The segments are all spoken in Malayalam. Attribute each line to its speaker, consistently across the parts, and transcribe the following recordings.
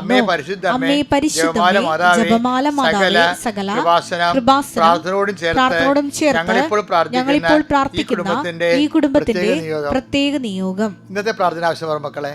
Speaker 1: അമ്മേ
Speaker 2: പരിശുദ്ധമേ
Speaker 1: ജപമാല മാതാവേ, സകല പ്രാർത്ഥനയോടും ചേർത്ത് ഞങ്ങളിപ്പോൾ പ്രാർത്ഥിക്കുന്ന ഈ കുടുംബത്തിന്റെ പ്രത്യേക നിയോഗം. ഇന്നത്തെ പ്രാർത്ഥന ആവശ്യം പറ മക്കളെ.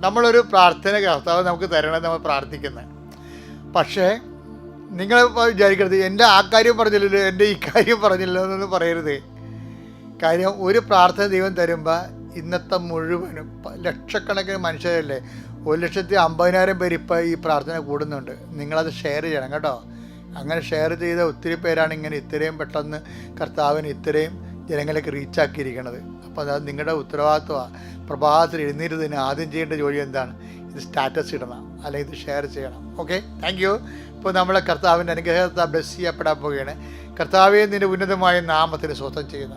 Speaker 1: നമ്മളൊരു പ്രാർത്ഥന കർത്താവ് നമുക്ക് തരണം നമ്മൾ പ്രാർത്ഥിക്കുന്നത് പക്ഷേ നിങ്ങൾ വിചാരിക്കരുത് എന്റെ ആ കാര്യം പറഞ്ഞില്ലല്ലോ എന്റെ ഈ കാര്യം പറഞ്ഞില്ലല്ലോ എന്നൊന്നും പറയരുത്. കാര്യം ഒരു പ്രാർത്ഥന ദൈവം തരുമ്പോൾ ഇന്നത്തെ മുഴുവനും ലക്ഷക്കണക്കിന് മനുഷ്യരല്ലേ ഒരു ലക്ഷത്തി അമ്പതിനായിരം പേര് ഇപ്പോൾ ഈ പ്രാർത്ഥന കൂടുന്നുണ്ട്. നിങ്ങളത് ഷെയർ ചെയ്യണം കേട്ടോ. അങ്ങനെ ഷെയർ ചെയ്ത ഒത്തിരി പേരാണ് ഇങ്ങനെ ഇത്രയും പെട്ടെന്ന് കർത്താവിന് ഇത്രയും ജനങ്ങളിലേക്ക് റീച്ചാക്കിയിരിക്കുന്നത് അപ്പോൾ അത് നിങ്ങളുടെ ഉത്തരവാദിത്വമാണ് പ്രഭാതത്തിൽ എഴുന്നേറ്റതിന് ആദ്യം ചെയ്യേണ്ട ജോലി എന്താണ്? ഇത് സ്റ്റാറ്റസ് ഇടണം. അല്ലെങ്കിൽ ഇത് ഷെയർ ചെയ്യണം. ഓക്കെ താങ്ക് യു ഇപ്പോൾ നമ്മളെ കർത്താവിന്റെ അനുഗ്രഹത്തെ ബ്ലസ് ചെയ്യപ്പെടാൻ പോവുകയാണ്. കർത്താവെ നിന്റെ ഉന്നതമായ നാമത്തിന് സ്വന്തം ചെയ്യുന്ന.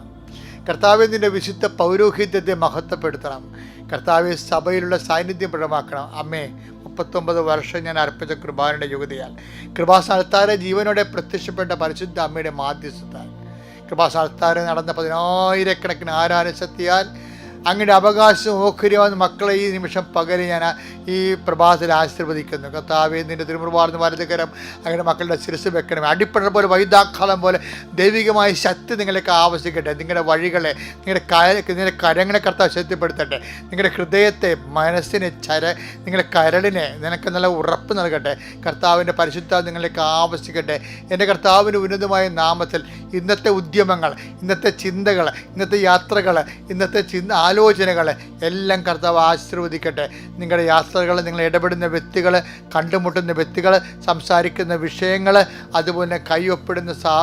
Speaker 1: കർത്താവെ നിന്റെ വിശുദ്ധ പൗരോഹിത്യത്തെ മഹത്വപ്പെടുത്തണം. കർത്താവെ സഭയിലുള്ള സാന്നിധ്യം പ്രകടമാക്കണം. അമ്മേ മുപ്പത്തൊമ്പത് വർഷം ഞാൻ അർപ്പിച്ച കൃപാനയുടെ യുഗതയാൽ കൃപാസ്ഥാനത്താരെ ജീവനോടെ പ്രത്യക്ഷപ്പെട്ട പരിശുദ്ധ അമ്മയുടെ മാധ്യസ്ഥത്താൽ. കൃപാസ്ഥാനത്താരെ നടന്ന പതിനായിരക്കണക്കിന് ആരാധനശക്തിയാൽ അങ്ങയുടെ അവകാശം ഓഹരിയാവുന്ന മക്കളെ ഈ നിമിഷം പകരം ഞാൻ ഈ പ്രഭാതത്തിൽ ആശീർവദിക്കുന്നു. കർത്താവെ നിന്റെ തിരുമുറുപാർന്ന് വലതുകരം അങ്ങയുടെ മക്കളുടെ ശിരസ് വെക്കണമേ. അടിപ്പണ പോലെ വൈദാക്കാലം പോലെ ദൈവികമായ ശക്തി നിങ്ങളൊക്കെ ആവശ്യിക്കട്ടെ. നിങ്ങളുടെ വഴികളെ നിങ്ങളുടെ കര നിങ്ങളുടെ കരങ്ങളെ കർത്താവ് ശക്തിപ്പെടുത്തട്ടെ. നിങ്ങളുടെ ഹൃദയത്തെ മനസ്സിനെ ചര നിങ്ങളുടെ കരളിനെ നിനക്ക് നല്ല ഉറപ്പ് നൽകട്ടെ. കർത്താവിന്റെ പരിശുദ്ധ നിങ്ങളിലേക്ക് ആവശ്യിക്കട്ടെ. എന്റെ കർത്താവിന്റെ ഉന്നതമായ നാമത്തിൽ ഇന്നത്തെ ഉദ്യമങ്ങൾ ഇന്നത്തെ ചിന്തകൾ ഇന്നത്തെ യാത്രകൾ ഇന്നത്തെ ചിന്ത ആലോചനകൾ എല്ലാം കർത്താവ് ആശീർവദിക്കട്ടെ. നിങ്ങളുടെ യാത്രകൾ നിങ്ങൾ ഇടപെടുന്ന വ്യക്തികൾ കണ്ടുമുട്ടുന്ന വ്യക്തികൾ സംസാരിക്കുന്ന വിഷയങ്ങൾ അതുപോലെ കൈയൊപ്പിടുന്ന സാ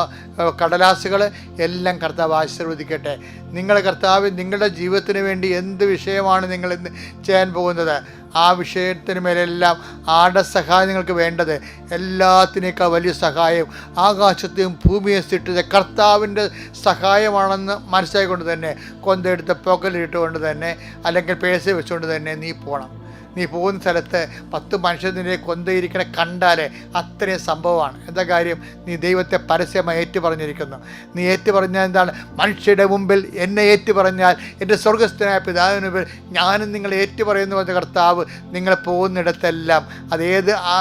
Speaker 1: കടലാസുകൾ എല്ലാം കർത്താവ് ആശീർവദിക്കട്ടെ. നിങ്ങളുടെ കർത്താവ് നിങ്ങളുടെ ജീവിതത്തിന് വേണ്ടി എന്ത് വിഷയമാണ് നിങ്ങൾ ഇന്ന് ചെയ്യാൻ പോകുന്നത്? ആ വിഷയത്തിന് മേലെല്ലാം ആടെ സഹായം നിങ്ങൾക്ക് വേണ്ടത്? എല്ലാത്തിനേക്കാൾ വലിയ സഹായം. ആകാശത്തെയും ഭൂമിയെ സൃഷ്ടിച്ച കർത്താവിന്റെ സഹായമാണെന്ന് മനസ്സിലായിക്കൊണ്ട് തന്നെ കൊന്തെടുത്ത് പൊക്കലിട്ടുകൊണ്ട് തന്നെ അല്ലെങ്കിൽ പേഴ്സ് വെച്ചുകൊണ്ട് തന്നെ നീ പോകണം നീ പോകുന്ന സ്ഥലത്ത് പത്ത് മനുഷ്യനെ കൊന്തയിരിക്കണ കണ്ടാലേ അത്രയും സംഭവമാണ്. എന്താ കാര്യം? നീ ദൈവത്തെ പരസ്യമായി ഏറ്റുപറഞ്ഞിരിക്കുന്നു. നീ ഏറ്റു പറഞ്ഞാൽ എന്താണ്? മനുഷ്യരുടെ മുമ്പിൽ എന്നെ ഏറ്റു പറഞ്ഞാൽ എന്റെ സ്വർഗസ്ഥനായ പിതാവിന് മുമ്പിൽ ഞാനും നിങ്ങൾ ഏറ്റു പറയുന്നു പറഞ്ഞ കർത്താവ് നിങ്ങൾ പോകുന്നിടത്തെല്ലാം. അതേത് ആ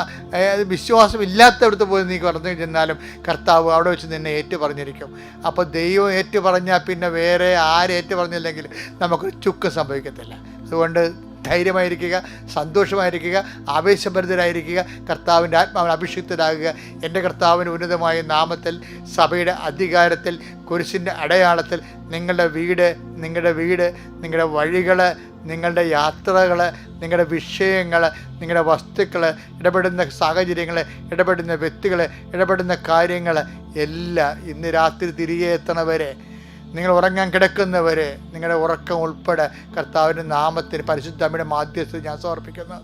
Speaker 1: വിശ്വാസം ഇല്ലാത്തടത്ത് പോയി നീ പറഞ്ഞു ചെന്നാലും കർത്താവ് അവിടെ വെച്ച് നിന്നെ ഏറ്റു പറഞ്ഞിരിക്കും അപ്പോൾ ദൈവം ഏറ്റു പറഞ്ഞാൽ പിന്നെ വേറെ ആരേറ്റു പറഞ്ഞില്ലെങ്കിൽ നമുക്കൊരു ചുക്ക് സംഭവിക്കത്തില്ല. അതുകൊണ്ട് ധൈര്യമായിരിക്കുക സന്തോഷമായിരിക്കുക ആവേശഭരിതരായിരിക്കുക കർത്താവിന്റെ ആത്മാവിന് അഭിഷിക്തരാകുക. എന്റെ കർത്താവിന് ഉന്നതമായ നാമത്തിൽ സഭയുടെ അധികാരത്തിൽ കുരിശിന്റെ അടയാളത്തിൽ നിങ്ങളുടെ വീട് നിങ്ങളുടെ വീട് നിങ്ങളുടെ വഴികൾ നിങ്ങളുടെ യാത്രകൾ നിങ്ങളുടെ വിഷയങ്ങൾ നിങ്ങളുടെ വസ്തുക്കൾ ഇടപെടുന്ന സാഹചര്യങ്ങൾ ഇടപെടുന്ന വ്യക്തികൾ ഇടപെടുന്ന കാര്യങ്ങൾ എല്ലാം ഇന്ന് രാത്രി തിരികെ എത്തണവരെ. നിങ്ങൾ ഉറങ്ങാൻ കിടക്കുന്നവർ നിങ്ങളുടെ ഉറക്കം ഉൾപ്പെടെ കർത്താവിന്റെ നാമത്തിന് പരിശുദ്ധമ്മയുടെ മാധ്യസ്ഥ ഞാൻ സമർപ്പിക്കുന്നു.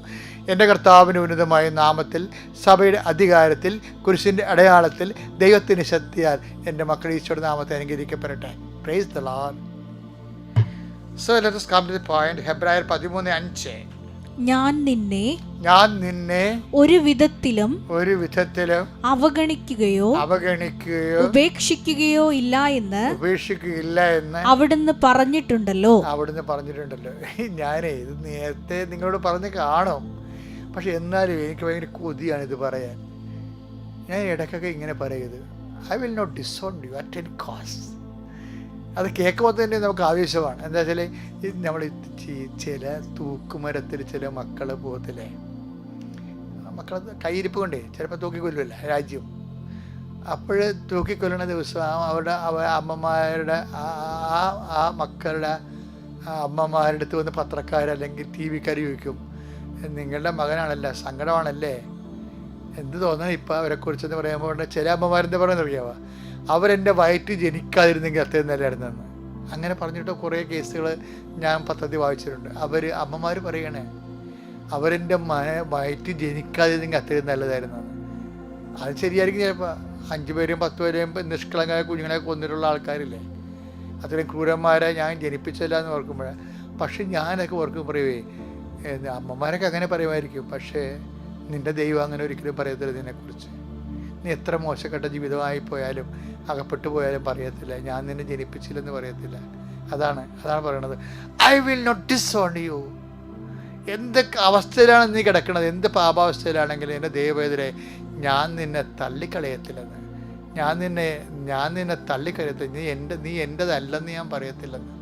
Speaker 1: എന്റെ കർത്താവിന് ഉന്നതമായ നാമത്തിൽ സഭയുടെ അധികാരത്തിൽ കുരിശിന്റെ അടയാളത്തിൽ ദൈവത്തിന് ശക്തിയാൽ എന്റെ മക്കൾ ഈശോയുടെ നാമത്തെ അനുകരിക്കപ്പെടട്ടെ praise the lord so let come the point ഹെബ്രായർ പതിമൂന്ന് അഞ്ച്.
Speaker 2: ഞാൻ നിന്നെ
Speaker 1: ഞാൻ നിന്നെ
Speaker 2: ഒരു വിധത്തിലും
Speaker 1: ഒരു വിധത്തിലും
Speaker 2: അവഗണിക്കുകയോ
Speaker 1: അവഗണിക്കുകയോ
Speaker 2: ഉപേക്ഷിക്കുകയോ ഇല്ല എന്ന്
Speaker 1: ഉപേക്ഷിക്കുകയില്ല എന്ന്
Speaker 2: അവിടുന്ന് പറഞ്ഞിട്ടുണ്ടല്ലോ.
Speaker 1: അവിടുന്ന് പറഞ്ഞിട്ടുണ്ടല്ലോ. ഞാനേ ഇത് നേരത്തെ നിങ്ങളോട് പറഞ്ഞു കാണും. പക്ഷെ എന്നാലും എനിക്ക് ഭയങ്കര കൊതിയാണ് ഇത് പറയാൻ. ഞാൻ ഇടയ്ക്കൊക്കെ ഇങ്ങനെ പറയത് I will not disown you at any cost അത് കേൾക്കുമ്പോൾ തന്നെ നമുക്ക് ആവേശമാണ്. എന്താ വെച്ചാൽ നമ്മൾ ചില തൂക്കുമരത്തിൽ ചില മക്കൾ പോകത്തില്ലേ? മക്കൾ കയ്യിരിപ്പ് കൊണ്ടേ ചിലപ്പോൾ തൂക്കിക്കൊല്ലുമല്ല രാജ്യം. അപ്പോൾ തൂക്കിക്കൊല്ലുന്ന ദിവസം അവരുടെ അവ അമ്മമാരുടെ ആ ആ- മക്കളുടെ അമ്മമാരുടെ അടുത്ത് വന്ന് പത്രക്കാർ അല്ലെങ്കിൽ ടി വിക്കാർ ചോദിക്കും നിങ്ങളുടെ മകനാണല്ലേ? സങ്കടമാണല്ലേ? എന്ത് തോന്നണം ഇപ്പം അവരെക്കുറിച്ചെന്ന് പറയുമ്പോൾ ചില അമ്മമാരെന്താ പറയുന്നത് അറിയാവോ അവരെന്റെ വയറ്റ് ജനിക്കാതിരുന്നെങ്കിൽ അത്രയും നല്ലതായിരുന്നെന്ന് അങ്ങനെ പറഞ്ഞിട്ട് കുറേ കേസുകൾ ഞാൻ പദ്ധതി വായിച്ചിട്ടുണ്ട്. അവർ അമ്മമാർ പറയണേ അവരെന്റെ മന വയറ്റിൽ ജനിക്കാതിരുന്നെങ്കിൽ അത്രയും നല്ലതായിരുന്നെന്ന് അത് ശരിയായിരിക്കും ചിലപ്പോൾ അഞ്ചു പേരെയും പത്ത് പേരെയും നിഷ്കളങ്ങായ കുഞ്ഞുങ്ങളെ കൊന്നിട്ടുള്ള ആൾക്കാരില്ലേ? അത്രയും ക്രൂരന്മാരെ ഞാൻ ജനിപ്പിച്ചില്ല എന്ന് ഓർക്കുമ്പോൾ പക്ഷെ ഞാനൊക്കെ ഓർക്കും പറയുവേ അമ്മമാരൊക്കെ അങ്ങനെ പറയുമായിരിക്കും. പക്ഷേ നിന്റെ ദൈവം അങ്ങനെ ഒരിക്കലും പറയത്തില്ല നിന്നെക്കുറിച്ച്. നീ എത്ര മോശപ്പെട്ട ജീവിതമായി പോയാലും അകപ്പെട്ടു പോയാലും പറയത്തില്ല. ഞാൻ നിന്നെ ജനിപ്പിച്ചില്ലെന്ന് പറയത്തില്ല. അതാണ് അതാണ് പറയണത്. I will not disown you എന്ത് അവസ്ഥയിലാണ് നീ കിടക്കുന്നത് എന്ത് പാപാവസ്ഥയിലാണെങ്കിലും എന്റെ ദൈവവേദരെ ഞാൻ നിന്നെ തള്ളിക്കളയത്തില്ലെന്ന്. ഞാൻ നിന്നെ ഞാൻ നിന്നെ തള്ളിക്കളയത്തില്ല. നീ എന്റെ നീ എന്റെതല്ലെന്ന് ഞാൻ പറയത്തില്ലെന്ന്.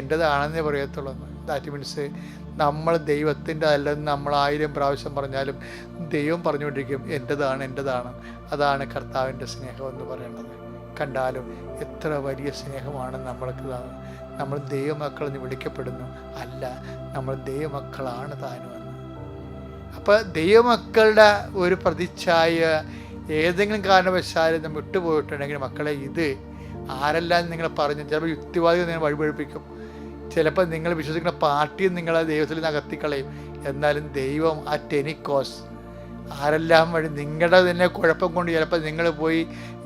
Speaker 1: എന്റെതാണെന്നേ പറയത്തുള്ളൂ ദാറ്റ് മീൻസ് നമ്മൾ ദൈവത്തിന്റെ അല്ലെന്ന് നമ്മൾ ആയിരം പ്രാവശ്യം പറഞ്ഞാലും ദൈവം പറഞ്ഞുകൊണ്ടിരിക്കും എന്റെതാണ് എന്റെതാണ് അതാണ് കർത്താവിന്റെ സ്നേഹം എന്ന് പറയുന്നത് കണ്ടാലും എത്ര വലിയ സ്നേഹമാണ് നമ്മൾക്ക് നമ്മൾ ദൈവമക്കളെന്ന് വിളിക്കപ്പെടുന്നു. അല്ല നമ്മൾ ദൈവമക്കളാണ് താനും എന്ന്. അപ്പോൾ ദൈവമക്കളുടെ ഒരു പ്രതിച്ഛായ ഏതെങ്കിലും കാരണവശാലും നമ്മൾ വിട്ടുപോയിട്ടുണ്ടെങ്കിൽ മക്കളെ ഇത് ആരെല്ലാം നിങ്ങൾ പറഞ്ഞു ചിലപ്പോൾ യുക്തിവാദികൾ നിങ്ങൾ വഴിപഴിപ്പിക്കും. ചിലപ്പോൾ നിങ്ങൾ വിശ്വസിക്കുന്ന പാർട്ടിയും നിങ്ങളെ ദൈവത്തിൽ നിന്ന് അകത്തിക്കളയും. എന്നാലും ദൈവം ആ ടെനിക്കോസ് ആരെല്ലാം വഴി നിങ്ങളുടെ തന്നെ കുഴപ്പം കൊണ്ട് ചിലപ്പോൾ നിങ്ങൾ പോയി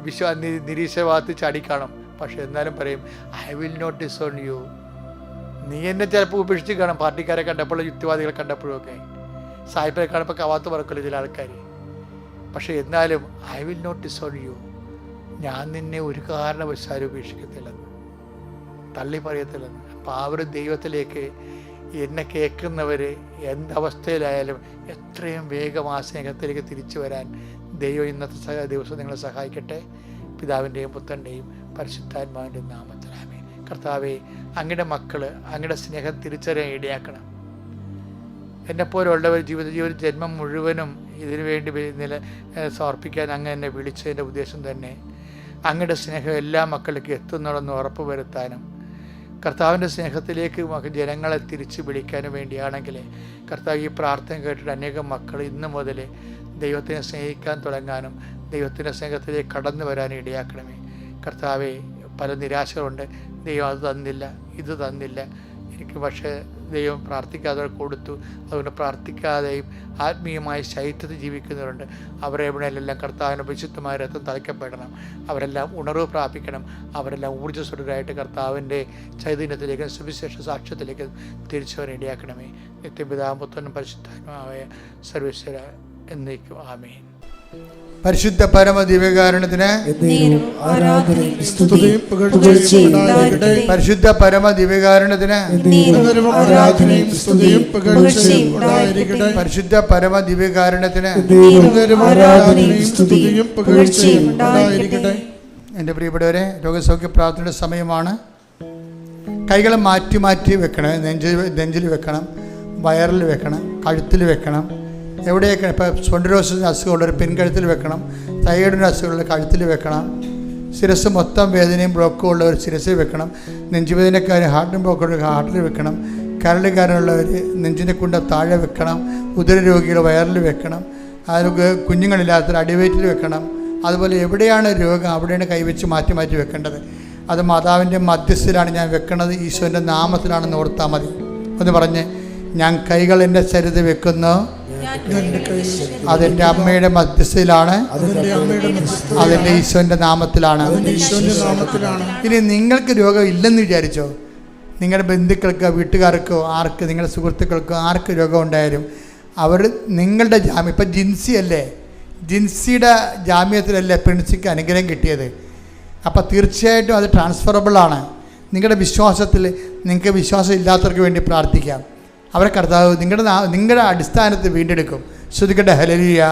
Speaker 1: വിശ്വ ചാടി ചാടിക്കാണും പക്ഷെ എന്നാലും പറയും I will not disown you നീ എന്നെ ചിലപ്പോൾ ഉപേക്ഷിച്ച് കാണും. പാർട്ടിക്കാരെ കണ്ടപ്പോഴും യുക്തിവാദികളെ കണ്ടപ്പോഴൊക്കെ സായിപ്പിനെ കാണുമ്പോൾ കവാത്ത് പറക്കില്ല ചില ആൾക്കാർ പക്ഷെ എന്നാലും I will not disown you ഞാൻ നിന്നെ ഒരു കാരണവശാലും ഉപേക്ഷിക്കത്തില്ലെന്ന്. തള്ളി പറയത്തില്ലെന്ന്. ഒരു ദൈവത്തിലേക്ക് എന്നെ കേൾക്കുന്നവർ എന്തവസ്ഥയിലായാലും എത്രയും വേഗം ആ സ്നേഹത്തിലേക്ക് തിരിച്ചു വരാൻ ദൈവം ഇന്നത്തെ ദിവസം നിങ്ങളെ സഹായിക്കട്ടെ. പിതാവിന്റെയും പുത്രന്റെയും പരിശുദ്ധാത്മാവിന്റെയും നാമത്തിലാമേ കർത്താവെ അങ്ങയുടെ മക്കൾ അങ്ങയുടെ സ്നേഹം തിരിച്ചറിയാൻ ഇടയാക്കണം. എന്നെപ്പോലുള്ളവർ ജീവിത ജീവിത ജന്മം മുഴുവനും ഇതിനു വേണ്ടി നില സമർപ്പിക്കാൻ അങ്ങ് എന്നെ വിളിച്ചതിന്റെ ഉദ്ദേശം തന്നെ അങ്ങയുടെ സ്നേഹം എല്ലാ മക്കളിലേക്കും എത്തുന്നുള്ളെന്ന് ഉറപ്പ് വരുത്താനും കർത്താവിന്റെ സ്നേഹത്തിലേക്ക് ജനങ്ങളെ തിരിച്ചു വിളിക്കാനും വേണ്ടിയാണെങ്കിൽ കർത്താവ് ഈ പ്രാർത്ഥന കേട്ടിട്ട് അനേകം മക്കൾ ഇന്ന് മുതൽ ദൈവത്തിനെ സ്നേഹിക്കാൻ തുടങ്ങാനും ദൈവത്തിന്റെ സ്നേഹത്തിലേക്ക് കടന്നു വരാനും ഇടയാക്കണമേ. കർത്താവെ പല നിരാശകളുണ്ട്. ദൈവം അത് തന്നില്ല ഇത് തന്നില്ല. എനിക്ക് പക്ഷേ ദൈവം പ്രാർത്ഥിക്കാതെ കൊടുത്തു. അതുകൊണ്ട് പ്രാർത്ഥിക്കാതെയും ആത്മീയമായ ശൈത്യത്തിൽ ജീവിക്കുന്നവരുണ്ട്. അവരെ എവിടെയെല്ലാം കർത്താവിന് വിശുദ്ധമായ രഥം തളിക്കപ്പെടണം അവരെല്ലാം ഉണർവ് പ്രാപിക്കണം അവരെല്ലാം ഊർജസ്വരരായിട്ട് കർത്താവിന്റെ ചൈതന്യത്തിലേക്കും സുവിശേഷ സാക്ഷ്യത്തിലേക്കും തിരിച്ചു ഇടയാക്കണമേ. നിത്യപിതാപുത്രനും പരിശുദ്ധാത്മാവായ സർവേശ്വര എന്നേക്കും. ആമേൻ. പരിശുദ്ധ പരമ ദിവ്യകാരണത്തിന് പരിശുദ്ധ പരമ ദിവ്യകാരണത്തിന് പരിശുദ്ധ പരമ ദിവ്യകാരണത്തിന് എന്റെ പ്രിയപ്പെട്ടവരെ രോഗസൗഖ്യ പ്രാർത്ഥനയുടെ സമയമാണ്. കൈകൾ മാറ്റി മാറ്റി വെക്കണം. നെഞ്ചിൽ നെഞ്ചിൽ വെക്കണം. വയറിൽ വെക്കണം. കഴുത്തിൽ വെക്കണം. എവിടെയൊക്കെ ഇപ്പോൾ സ്പോണ്ടിലോസിന് ഒരു പിൻകഴുത്തിൽ വെക്കണം തൈറോയിഡിന്റെ അസുഖമുള്ള കഴുത്തിൽ വെക്കണം ശിരസ് മൊത്തം വേദനയും ബ്ലോക്കും ഉള്ളവർ ശിരസിൽ വെക്കണം നെഞ്ചുവേദനക്കാർ ഹാർട്ടിന് ബ്ലോക്കുള്ള ഹാർട്ടിൽ വെക്കണം കരളുകാരനുള്ളവർ നെഞ്ചിന്റെ കുണ്ട താഴെ വെക്കണം ഉദര രോഗികൾ വയറിൽ വെക്കണം അതൊക്കെ കുഞ്ഞുങ്ങളില്ലാത്തവർ അടിവയറ്റിൽ വെക്കണം അതുപോലെ എവിടെയാണ് രോഗം അവിടെയാണ് കൈവച്ച് മാറ്റി മാറ്റി വെക്കേണ്ടത്. അത് മാതാവിന്റെ മധ്യസ്ഥയിലാണ് ഞാൻ വെക്കുന്നത് ഈശോന്റെ നാമത്തിലാണെന്ന് ഓർത്താൽ മതി. ഒന്ന് പറഞ്ഞ് ഞാൻ കൈകൾ എന്റെ ചരിത് വെക്കുന്നു അതെന്റെ അമ്മയുടെ മധ്യസ്ഥയിലാണ്.
Speaker 3: അതിന്റെ
Speaker 1: അതെന്റെ
Speaker 3: ഈശോന്റെ നാമത്തിലാണ്.
Speaker 1: ഇനി നിങ്ങൾക്ക് രോഗം ഇല്ലെന്ന് വിചാരിച്ചോ? നിങ്ങളുടെ ബന്ധുക്കൾക്കോ വീട്ടുകാർക്കോ ആർക്ക് നിങ്ങളുടെ സുഹൃത്തുക്കൾക്കോ ആർക്ക് രോഗം ഉണ്ടായാലും അവർ നിങ്ങളുടെ ജാമ്യം ഇപ്പം ജിൻസി അല്ലേ? ജിൻസിയുടെ ജാമ്യത്തിലല്ലേ പ്രിൻസിക്ക് അനുഗ്രഹം കിട്ടിയത്? അപ്പോൾ തീർച്ചയായിട്ടും അത് ട്രാൻസ്ഫറബിളാണ്. നിങ്ങളുടെ വിശ്വാസത്തിൽ നിങ്ങൾക്ക് വിശ്വാസം ഇല്ലാത്തവർക്ക് വേണ്ടി പ്രാർത്ഥിക്കാം. അവരെ കർത്താവ് നിങ്ങളുടെ നിങ്ങളുടെ അടിസ്ഥാനത്തിൽ വീണ്ടെടുക്കും. ശ്രുതിക്കട്ടെ ഹലലിയ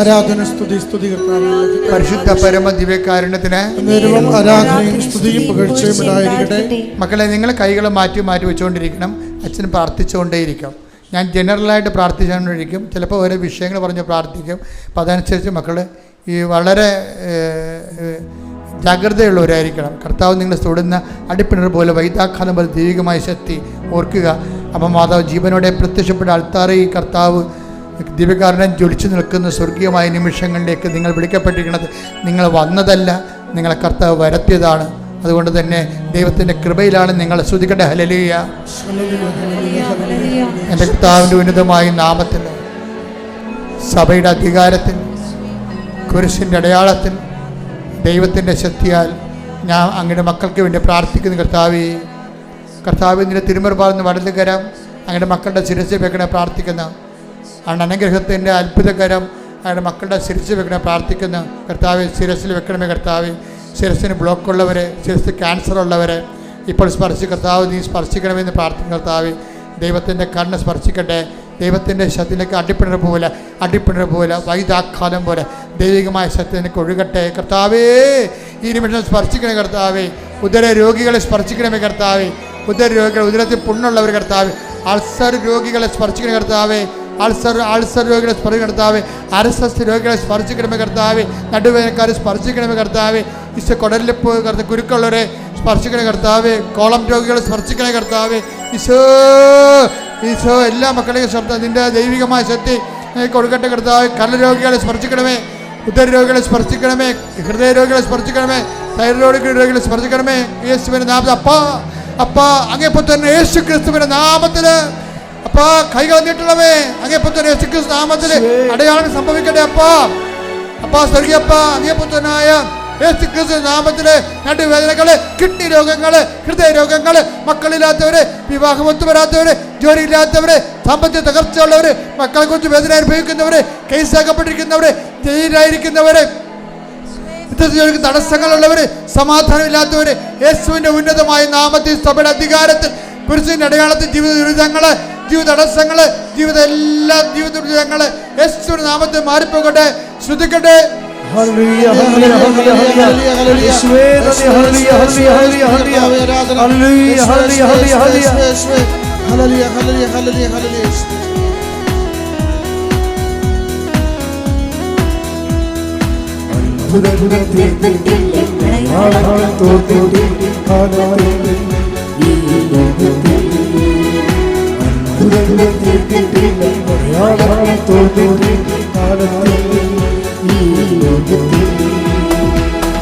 Speaker 3: ആരാധന സ്തുതി സ്തുതി
Speaker 1: പരിശുദ്ധ പരമ ദിവ്യകാരുണ്യത്തിന്
Speaker 3: നേരവും ആരാധനയും സ്തുതിയും പുകഴ്ചയും ഉണ്ടായിരിക്കട്ടെ
Speaker 1: മക്കളെ നിങ്ങൾ കൈകൾ മാറ്റി മാറ്റി വെച്ചുകൊണ്ടിരിക്കണം. അച്ഛൻ പ്രാർത്ഥിച്ചുകൊണ്ടേയിരിക്കും. ഞാൻ ജനറലായിട്ട് പ്രാർത്ഥിച്ചുകൊണ്ടിരിക്കും. ചിലപ്പോൾ ഓരോ വിഷയങ്ങൾ പറഞ്ഞ് പ്രാർത്ഥിക്കും. അപ്പോൾ അതനുസരിച്ച് മക്കൾ ഈ വളരെ ജാഗ്രതയുള്ളവരായിരിക്കണം. കർത്താവ് നിങ്ങളെ തൊടുന്ന അടിപ്പിണർ പോലെ വൈതാഖാനം പോലെ ദൈവികമായ ശക്തി ഓർക്കുക. അപ്പം മാതാവ് ജീവനോടെ പ്രത്യക്ഷപ്പെട്ട അൾത്താറെ ഈ കർത്താവ് ദിവ്യകാരണം ജ്വലിച്ചു നിൽക്കുന്ന സ്വർഗീയമായ നിമിഷങ്ങളിലേക്ക് നിങ്ങൾ വിളിക്കപ്പെട്ടിരിക്കുന്നത് നിങ്ങൾ വന്നതല്ല നിങ്ങളെ കർത്താവ് വരത്തിയതാണ്. അതുകൊണ്ട് തന്നെ ദൈവത്തിന്റെ കൃപയിലാണ് നിങ്ങൾ ശ്രുതിക്കട്ടെ ഹലലിയ എന്റെ കർത്താവിന്റെ ഉന്നതമായ നാമത്തിൽ സഭയുടെ അധികാരത്തിൽ കുരിശിന്റെ അടയാളത്തിൽ ദൈവത്തിന്റെ ശക്തിയാൽ ഞാൻ അങ്ങയുടെ മക്കൾക്ക് വേണ്ടി പ്രാർത്ഥിക്കുന്നു കർത്താവേ. നിന്റെ തിരുമറുപാടുന്ന വടലുകരം അങ്ങയുടെ മക്കളുടെ ശിരസ് വെക്കണ പ്രാർത്ഥിക്കുന്നു. ആണ് അനുഗ്രഹത്തിന്റെ അത്ഭുതകരം അങ്ങയുടെ മക്കളുടെ ശിരസ് വെക്കണ പ്രാർത്ഥിക്കുന്നു. കർത്താവ് ശിരസിൽ വെക്കണമേ കർത്താവ്. ശിരസിന് ബ്ലോക്ക് ഉള്ളവരെ ശിരസ് ക്യാൻസർ ഉള്ളവരെ ഇപ്പോൾ സ്പർശി കർത്താവ് നീ സ്പർശിക്കണമെന്ന് പ്രാർത്ഥിക്കുന്ന കർത്താവ്. ദൈവത്തിന്റെ കണ്ണ് സ്പർശിക്കട്ടെ. ദൈവത്തിന്റെ ശക്തിയിലേക്ക് അടിപ്പിണർ പോലെ അടിപ്പിണർ പോലെ വൈതാഖാലം പോലെ ദൈവികമായ സത്യത്തിന് ഒഴുകട്ടെ. കർത്താവേ ഈ നിമിഷം സ്പർശിക്കണേ കർത്താവേ. ഉദര രോഗികളെ സ്പർശിക്കണമേ കർത്താവേ. ഉദര രോഗികൾ ഉദരത്തിൽ പുണ്ണുള്ളവർ കർത്താവേ. അൾസർ രോഗികളെ സ്പർശിക്കണ കർത്താവേ. അൾസർ അൾസർ രോഗികളെ സ്പർശിക്കണ കർത്താവേ. അരസസ് രോഗികളെ സ്പർശിക്കണമേ കർത്താവേ. നടുവേദനക്കാരെ സ്പർശിക്കണമേ കർത്താവേ. ഈശോ കുടലിപ്പ് കർത്ത കുരുക്കുള്ളവരെ സ്പർശിക്കണ കർത്താവേ. കോളം രോഗികളെ സ്പർശിക്കണ കർത്താവേ. ഈശോ ഈശോ എല്ലാ മക്കളെയും ശബ്ദം നിന്റെ ദൈവികമായ ശക്തി കൊടുക്കട്ടെ കർത്താവേ. കള്ള രോഗികളെ സ്പർശിക്കണമേ. ഉദര രോഗികളെ സ്പർശിക്കണമേ ഹൃദയ രോഗികളെ സ്പർശിക്കണമേ തൈറോയ്ഡ് രോഗികളെ സ്പർശിക്കണമേ. യേശുവിന്റെ നാമത്തിൽ അപ്പാ അപ്പാ അങ്ങേപ്പം തന്നെ യേശു ക്രിസ്തുവിന്റെ നാമത്തിൽ അപ്പാ കൈകൾ നീട്ടണമേ അങ്ങേപ്പം തന്നെ യേശു ക്രിസ്തു നാമത്തിൽ അടയാളം സംഭവിക്കട്ടെ അപ്പാ. അപ്പാ സ്വർഗീയപ്പ അങ്ങേപ്പുത്തനായ യേശു ക്രിസ്തു നാമത്തിൽ നടുവേദനകൾ കിഡ്നി രോഗങ്ങൾ ഹൃദയ രോഗങ്ങൾ മക്കളില്ലാത്തവര് വിവാഹമൊത്തു വരാത്തവര് ജോലിയില്ലാത്തവര് സാമ്പത്തിക തകർച്ചയുള്ളവർ മക്കളെ കുറിച്ച് വേദന അനുഭവിക്കുന്നവര് കേസാക്കപ്പെട്ടിരിക്കുന്നവര് ജയിലായിരിക്കുന്നവര് ഇത്തരത്തിലുള്ള തടസ്സങ്ങളുള്ളവര് സമാധാനമില്ലാത്തവര് യേശുവിന്റെ ഉന്നതമായ നാമത്തിൽ സഭയുടെ അധികാരത്തിൽ കുരിശിന്റെ അടയാളത്തിൽ ജീവിത ദുരിതങ്ങൾ ജീവിത തടസ്സങ്ങൾ ജീവിത എല്ലാ ജീവിത ദുരിതങ്ങൾ യേശുവിന്റെ നാമത്തിൽ മാറിപ്പോകട്ടെ. ശ്രദ്ധിക്കട്ടെ.
Speaker 4: ഹല്ലേലൂയ ഹല്ലേലൂയ ഹല്ലേലൂയ ഹല്ലേലൂയ Hallelujah, Hallelujah, hallelujah. Hallelujah hallelujah hallelujah.
Speaker 3: ഹലലിയ ഹലലിയ ഹലലിയ
Speaker 4: ഹലലിയ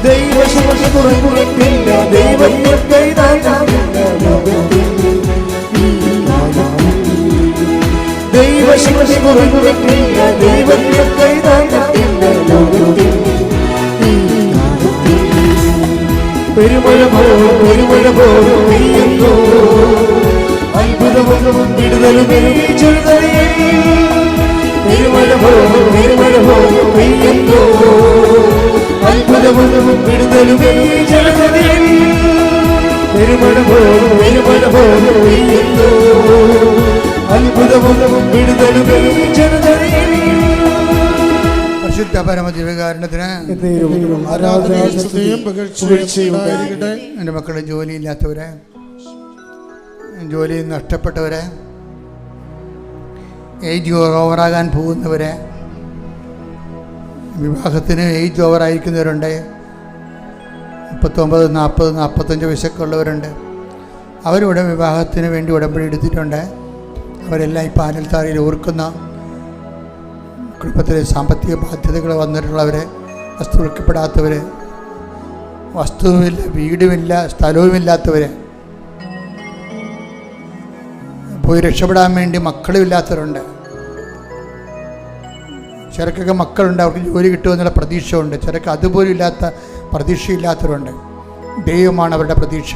Speaker 4: ദൈവശോഷ തുറക്കുന്നില്ല ദൈവത്തെ കൈതാകില്ല ലോകത്തിൽ ദൈവശക്തി കുറഞ്ഞിട്ടില്ല ദൈവത്തെ ലോകത്തിൽ പെരുമഴ പോലും പെരുമഴ പെരുമഴ പെരുമഴ
Speaker 3: ഉണ്ടായിരിക്കട്ടെ
Speaker 1: എന്റെ മക്കളുടെ ജോലിയില്ലാത്തവരെ ജോലി നഷ്ടപ്പെട്ടവരെ ഏജ് ഓവറാകാൻ പോകുന്നവരെ വിവാഹത്തിന് ഏജ് ഓവറായിരിക്കുന്നവരുണ്ട്. മുപ്പത്തൊമ്പത് നാൽപ്പത് നാൽപ്പത്തഞ്ച് വയസ്സൊക്കെ ഉള്ളവരുണ്ട് അവരിവിടെ വിവാഹത്തിന് വേണ്ടി ഉടമ്പടി എടുത്തിട്ടുണ്ട്. അവരെല്ലാം ഈ പാനൽ താരയിൽ ഓർക്കുന്ന കുടുംബത്തിലെ സാമ്പത്തിക ബാധ്യതകൾ വന്നിട്ടുള്ളവർ വസ്തു വിൽക്കപ്പെടാത്തവർ വസ്തുവുമില്ല വീടുമില്ല സ്ഥലവുമില്ലാത്തവർ പോയി രക്ഷപ്പെടാൻ വേണ്ടി മക്കളും ഇല്ലാത്തവരുണ്ട് ചിലക്കൊക്കെ മക്കളുണ്ട് അവർക്ക് ജോലി കിട്ടുമെന്നുള്ള പ്രതീക്ഷയുണ്ട്. ചിലക്ക് അതുപോലും ഇല്ലാത്ത പ്രതീക്ഷയില്ലാത്തവരുണ്ട്. ദൈവമാണ് അവരുടെ പ്രതീക്ഷ.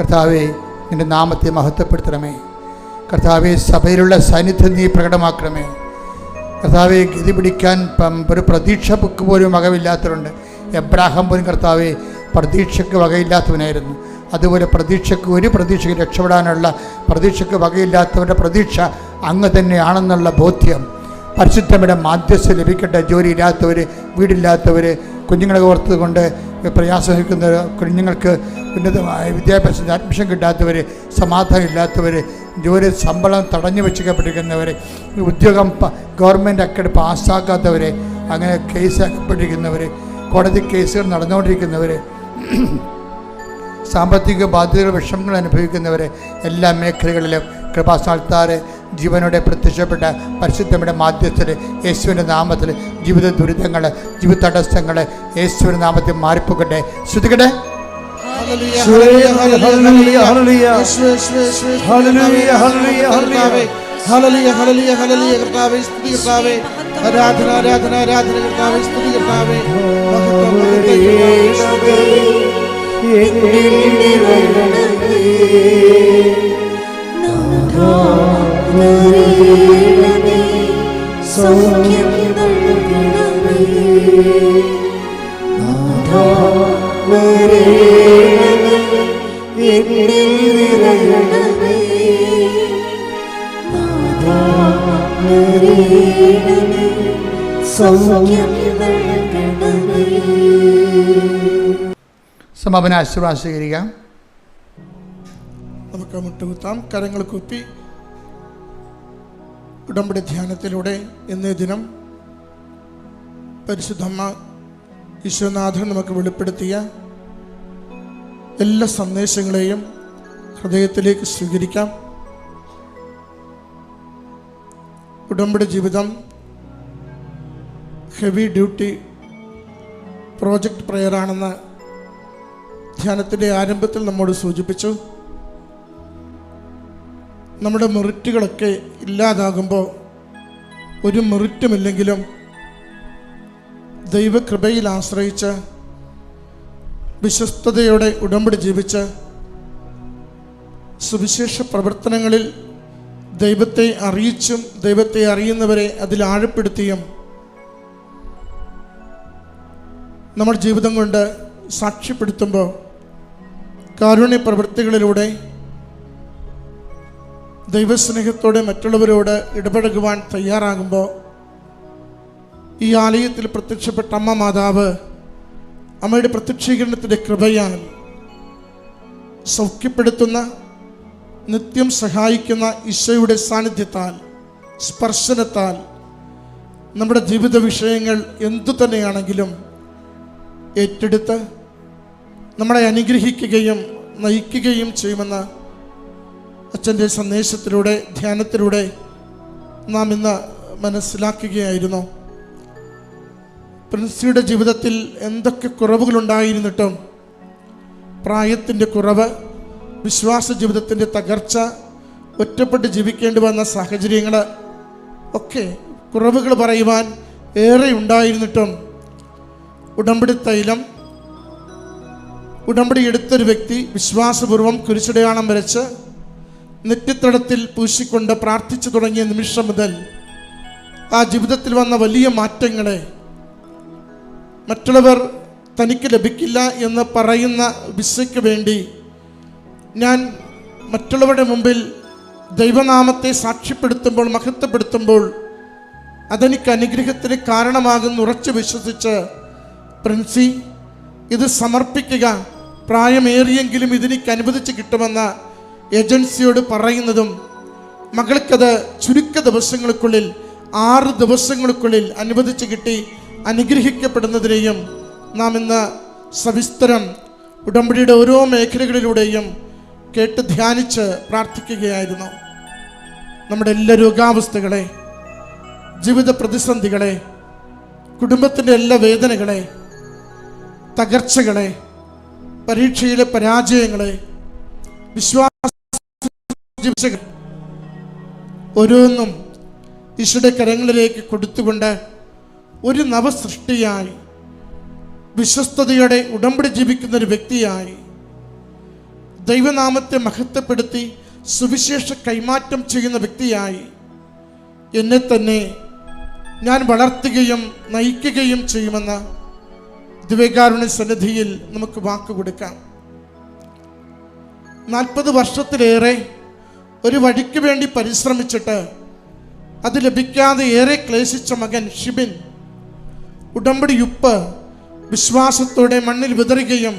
Speaker 1: കർത്താവെ നിന്റെ നാമത്തെ മഹത്വപ്പെടുത്തണമേ. കർത്താവെ സഭയിലുള്ള സാന്നിധ്യം നീ പ്രകടമാക്കണമേ. കർത്താവെ ഗതി പിടിക്കാൻ ഒരു പ്രതീക്ഷ ബുക്ക് പോലും വകവില്ലാത്തവരുണ്ട്. എബ്രാഹാം പോലും കർത്താവെ പ്രതീക്ഷയ്ക്ക് വകയില്ലാത്തവനായിരുന്നു. അതുപോലെ പ്രതീക്ഷയ്ക്ക് ഒരു പ്രതീക്ഷയ്ക്ക് രക്ഷപ്പെടാനുള്ള പ്രതീക്ഷയ്ക്ക് വകയില്ലാത്തവരുടെ പ്രതീക്ഷ അങ്ങ് തന്നെയാണെന്നുള്ള ബോധ്യം. പരിശുദ്ധയുടെ മാധ്യസ്ഥ ലഭിക്കട്ടെ. ജോലിയില്ലാത്തവർ വീടില്ലാത്തവർ കുഞ്ഞുങ്ങളെ ഓർത്തത് കൊണ്ട് പ്രയാസമിക്കുന്നവർ കുഞ്ഞുങ്ങൾക്ക് ഉന്നതമായ വിദ്യാഭ്യാസത്തിന് അഡ്മിഷൻ കിട്ടാത്തവർ സമാധാനം ഇല്ലാത്തവർ ജോലി ശമ്പളം തടഞ്ഞു വെച്ചിരിക്കപ്പെട്ടിരിക്കുന്നവർ ഉദ്യോഗം ഗവൺമെന്റ് അക്കഡ് പാസ്സാക്കാത്തവർ അങ്ങനെ കേസ് അകപ്പെട്ടിരിക്കുന്നവർ കോടതി കേസുകൾ നടന്നുകൊണ്ടിരിക്കുന്നവർ സാമ്പത്തിക ബാധ്യതകൾ വിഷമങ്ങൾ അനുഭവിക്കുന്നവരെ എല്ലാ മേഖലകളിലും കൃപാസ്ഥാനത്താറ് ജീവനോടെ പ്രത്യക്ഷപ്പെട്ട പരിശുദ്ധമ്മയുടെ മാധ്യത്തിൽ യേശുവിന്റെ നാമത്തിൽ ജീവിത ദുരിതങ്ങൾ ജീവിത തടസ്സങ്ങൾ യേശുവിന്റെ നാമത്തിൽ മാറിപ്പോകട്ടെ. ശ്രുതികട്ടെ
Speaker 3: ഹല്ലേലൂയ, ഹല്ലേലൂയ, ഹല്ലേലൂയ. യേശുവേ, യേശുവേ, യേശുവേ,
Speaker 4: ഹല്ലേലൂയ, ഹല്ലേലൂയ,
Speaker 3: കർത്താവേ. ഹല്ലേലൂയ, ഹല്ലേലൂയ, ഹല്ലേലൂയ, കർത്താവേ, സ്തുതി കർത്താവേ. ആരാധന ആരാധന ആരാധന. കർത്താവേ സ്തുതി കർത്താവേ.
Speaker 5: എന്നിൽ നിറയണമേ. നാഥാ സൗഖ്യം
Speaker 1: സമാപന ആശീർവാദം സ്വീകരിക്കാം
Speaker 3: നമുക്ക് മുട്ടുകുത്താം കരങ്ങൾ കുപ്പി. ഉടമ്പടി ധ്യാനത്തിലൂടെ ഇന്നേ ദിനം പരിശുദ്ധമ്മ ഈശ്വനാഥൻ നമുക്ക് വെളിപ്പെടുത്തിയ എല്ലാ സന്ദേശങ്ങളെയും ഹൃദയത്തിലേക്ക് സ്വീകരിക്കാം. ഉടമ്പടി ജീവിതം ഹെവി ഡ്യൂട്ടി പ്രോജക്റ്റ് പ്രയറാണെന്ന് ധ്യാനത്തിന്റെ ആരംഭത്തിൽ നമ്മോട് സൂചിപ്പിച്ചു. നമ്മുടെ മെറിറ്റുകളൊക്കെ ഇല്ലാതാകുമ്പോൾ ഒരു മെറിറ്റുമില്ലെങ്കിലും ദൈവകൃപയിൽ ആശ്രയിച്ച് വിശ്വസ്തയോടെ ഉടമ്പടി ജീവിച്ച് സുവിശേഷ പ്രവർത്തനങ്ങളിൽ ദൈവത്തെ അറിയിച്ചും ദൈവത്തെ അറിയുന്നവരെ അതിൽ ആഴപ്പെടുത്തിയും നമ്മുടെ ജീവിതം കൊണ്ട് സാക്ഷ്യപ്പെടുത്തുമ്പോൾ കാരുണ്യ പ്രവൃത്തികളിലൂടെ ദൈവസ്നേഹത്തോടെ മറ്റുള്ളവരോട് ഇടപഴകുവാൻ തയ്യാറാകുമ്പോൾ ഈ ആലയത്തിൽ പ്രത്യക്ഷപ്പെട്ട അമ്മ മാതാവ് അമ്മയുടെ പ്രത്യക്ഷീകരണത്തിന്റെ കൃപയാൽ സൗഖ്യപ്പെടുത്തുന്ന നിത്യം സഹായിക്കുന്ന ഈശോയുടെ സാന്നിധ്യത്താൽ സ്പർശനത്താൽ നമ്മുടെ ജീവിത വിഷയങ്ങൾ എന്തു തന്നെയാണെങ്കിലും ഏറ്റെടുത്ത് നമ്മളെ അനുഗ്രഹിക്കുകയും നയിക്കുകയും ചെയ്യുമെന്ന് അച്ഛന്റെ സന്ദേശത്തിലൂടെ ധ്യാനത്തിലൂടെ നാം ഇന്ന് മനസ്സിലാക്കുകയായിരുന്നു. പ്രിൻസിയുടെ ജീവിതത്തിൽ എന്തൊക്കെ കുറവുകളുണ്ടായിരുന്നിട്ടും പ്രായത്തിന്റെ കുറവ് വിശ്വാസ ജീവിതത്തിന്റെ തകർച്ച ഒറ്റപ്പെട്ട് ജീവിക്കേണ്ടി വന്ന സാഹചര്യങ്ങൾ ഒക്കെ കുറവുകൾ പറയുവാൻ ഏറെ ഉണ്ടായിരുന്നിട്ടും ഉടമ്പടി തൈലം ഉടമ്പടി എടുത്തൊരു വ്യക്തി വിശ്വാസപൂർവം കുരിശടയാളം വരച്ച് നെറ്റിത്തടത്തിൽ പൂശിക്കൊണ്ട് പ്രാർത്ഥിച്ചു തുടങ്ങിയ നിമിഷം മുതൽ ആ ജീവിതത്തിൽ വന്ന വലിയ മാറ്റങ്ങളെ മറ്റുള്ളവർ തനിക്ക് ലഭിക്കില്ല എന്ന് പറയുന്ന വിസയ്ക്ക് വേണ്ടി ഞാൻ മറ്റുള്ളവരുടെ മുമ്പിൽ ദൈവനാമത്തെ സാക്ഷ്യപ്പെടുത്തുമ്പോൾ മഹത്വപ്പെടുത്തുമ്പോൾ അതെനിക്ക് അനുഗ്രഹത്തിന് കാരണമാകുന്ന ഉറച്ചു വിശ്വസിച്ച് പ്രിൻസി ഇത് സമർപ്പിക്കുക പ്രായമേറിയെങ്കിലും ഇതിനിക്ക് അനുവദിച്ച് കിട്ടുമെന്ന ഏജൻസിയോട് പറയുന്നതും മകൾക്കത് ചുരുക്ക ദിവസങ്ങൾക്കുള്ളിൽ ആറ് ദിവസങ്ങൾക്കുള്ളിൽ അനുവദിച്ച് കിട്ടി അനുഗ്രഹിക്കപ്പെടുന്നതിനെയും നാം ഇന്ന് സവിസ്തരം ഉടമ്പടിയുടെ ഓരോ മേഖലകളിലൂടെയും കേട്ട് ധ്യാനിച്ച് പ്രാർത്ഥിക്കുകയായിരുന്നു. നമ്മുടെ എല്ലാ രോഗാവസ്ഥകളെ ജീവിത പ്രതിസന്ധികളെ കുടുംബത്തിന്റെ എല്ലാ വേദനകളെ തകർച്ചകളെ പരീക്ഷയിലെ പരാജയങ്ങളെ വിശ്വാസ ജീവിതങ്ങൾ ഓരോന്നും ഈശോയുടെ കരങ്ങളിലേക്ക് കൊടുത്തുകൊണ്ട് ഒരു നവസൃഷ്ടിയായി വിശ്വസ്തയോടെ ഉടമ്പടി ജീവിക്കുന്ന ഒരു വ്യക്തിയായി ദൈവനാമത്തെ മഹത്വപ്പെടുത്തി സുവിശേഷ കൈമാറ്റം ചെയ്യുന്ന വ്യക്തിയായി എന്നെ തന്നെ ഞാൻ വളർത്തുകയും നയിക്കുകയും ചെയ്യുമെന്ന ദിവ്യകാരുണ്യ സന്നിധിയിൽ നമുക്ക് വാക്ക് കൊടുക്കാം. നാൽപ്പത് വർഷത്തിലേറെ ഒരു വഴിക്ക് വേണ്ടി പരിശ്രമിച്ചിട്ട് അത് ലഭിക്കാതെ ഏറെ ക്ലേശിച്ച മകൻ ഷിബിൻ ഉടമ്പടി ഉപ്പ് വിശ്വാസത്തോടെ മണ്ണിൽ വിതറുകയും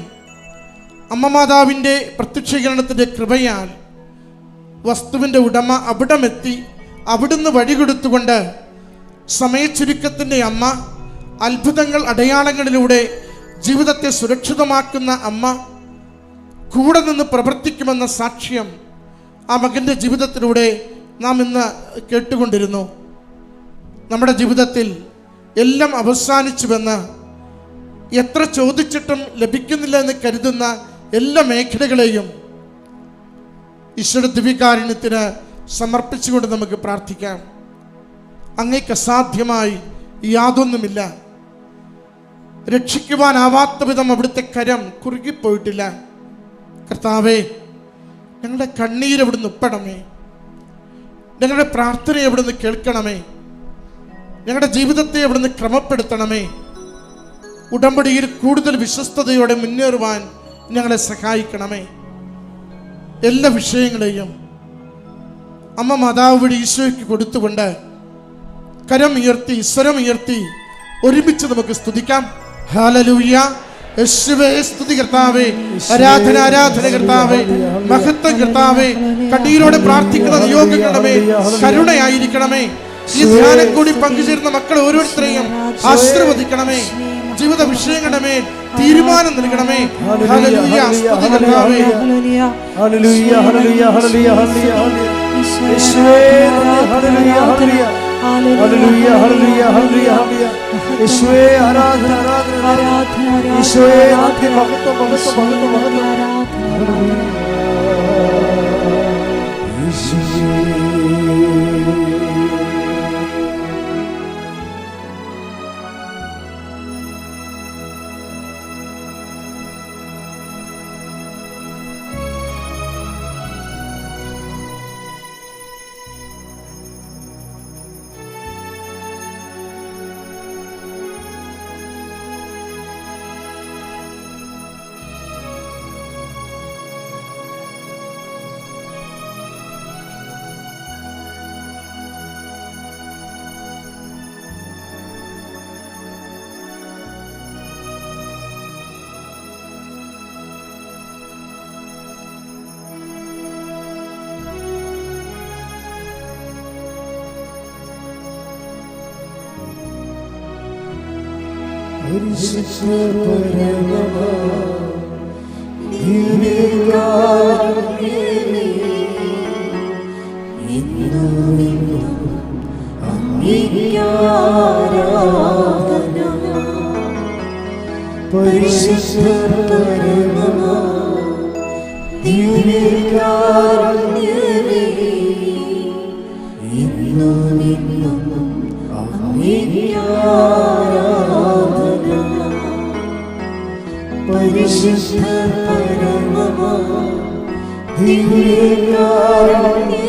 Speaker 3: അമ്മ മാതാവിന്റെ പ്രത്യക്ഷീകരണത്തിന്റെ കൃപയാൽ വസ്തുവിന്റെ ഉടമ അവിടമെത്തി അവിടുന്ന് വഴി കൊടുത്തുകൊണ്ട് സമയച്ചുരുക്കത്തിന്റെ അമ്മ അത്ഭുതങ്ങൾ അടയാളങ്ങളിലൂടെ ജീവിതത്തെ സുരക്ഷിതമാക്കുന്ന അമ്മ കൂടെ നിന്ന് പ്രവർത്തിക്കുമെന്ന സാക്ഷ്യം ആ മകന്റെ ജീവിതത്തിലൂടെ നാം ഇന്ന് കേട്ടുകൊണ്ടിരുന്നു. നമ്മുടെ ജീവിതത്തിൽ എല്ലാം അവസാനിച്ചുവെന്ന് എത്ര ചോദിച്ചിട്ടും ലഭിക്കുന്നില്ല എന്ന് കരുതുന്ന എല്ലാ മേഖലകളെയും ഈശ്വര ദിവ്യകാരുണ്യത്തിന് സമർപ്പിച്ചുകൊണ്ട് നമുക്ക് പ്രാർത്ഥിക്കാം. അങ്ങേക്ക് അസാധ്യമായി യാതൊന്നുമില്ല. രക്ഷിക്കുവാനാവാത്ത വിധം അവിടുത്തെ കരം കുറുകിപ്പോയിട്ടില്ല. കർത്താവേ ഞങ്ങളുടെ കണ്ണീര് അവിടുന്ന് ഉപ്പടമേ ഞങ്ങളുടെ പ്രാർത്ഥന അവിടുന്ന് കേൾക്കണമേ? ഞങ്ങളുടെ ജീവിതത്തെ അവിടുന്ന് ക്രമപ്പെടുത്തണമേ? ഉടമ്പടിയിൽ കൂടുതൽ വിശ്വസ്തയോടെ മുന്നേറുവാൻ ഞങ്ങളെ സഹായിക്കണമേ. എല്ലാ വിഷയങ്ങളെയും അമ്മ മാതാവ് വഴി ഈശോയ്ക്ക് കൊടുത്തുകൊണ്ട് കരം ഉയർത്തി സ്വരം ഉയർത്തി ഒരുമിച്ച് നമുക്ക് സ്തുതിക്കാം. ഹാലലൂയ യേശുവേ സ്തുതി കർത്താവേ ആരാധന ആരാധന കർത്താവേ മഹത്വം കർത്താവേ കണ്ണീരോടെ പ്രാർത്ഥിക്കുന്ന നിയോഗങ്ങളെ കരുണയായിരിക്കണമേ. ഈ ധ്യാനം കൂടി പങ്കുചേരുന്ന മക്കൾ ഓരോരുത്തരെയും ആശീർവദിക്കണമേ. ജീവിത വിഷയങ്ങളുടെ മേൽ തീരുമാനം നൽകണമേ. ഹല്ലേലൂയ.
Speaker 4: യേശുവേ ആരാധന ആരാധന ആരാധന. ഈശോയെ ആദ്യ മഹത്വം മഹത്വം മഹത്വം മഹത്വം.
Speaker 5: പരിശുദ്ധ പരമമാ
Speaker 4: परिशिष्ठ परमः दिव्यानि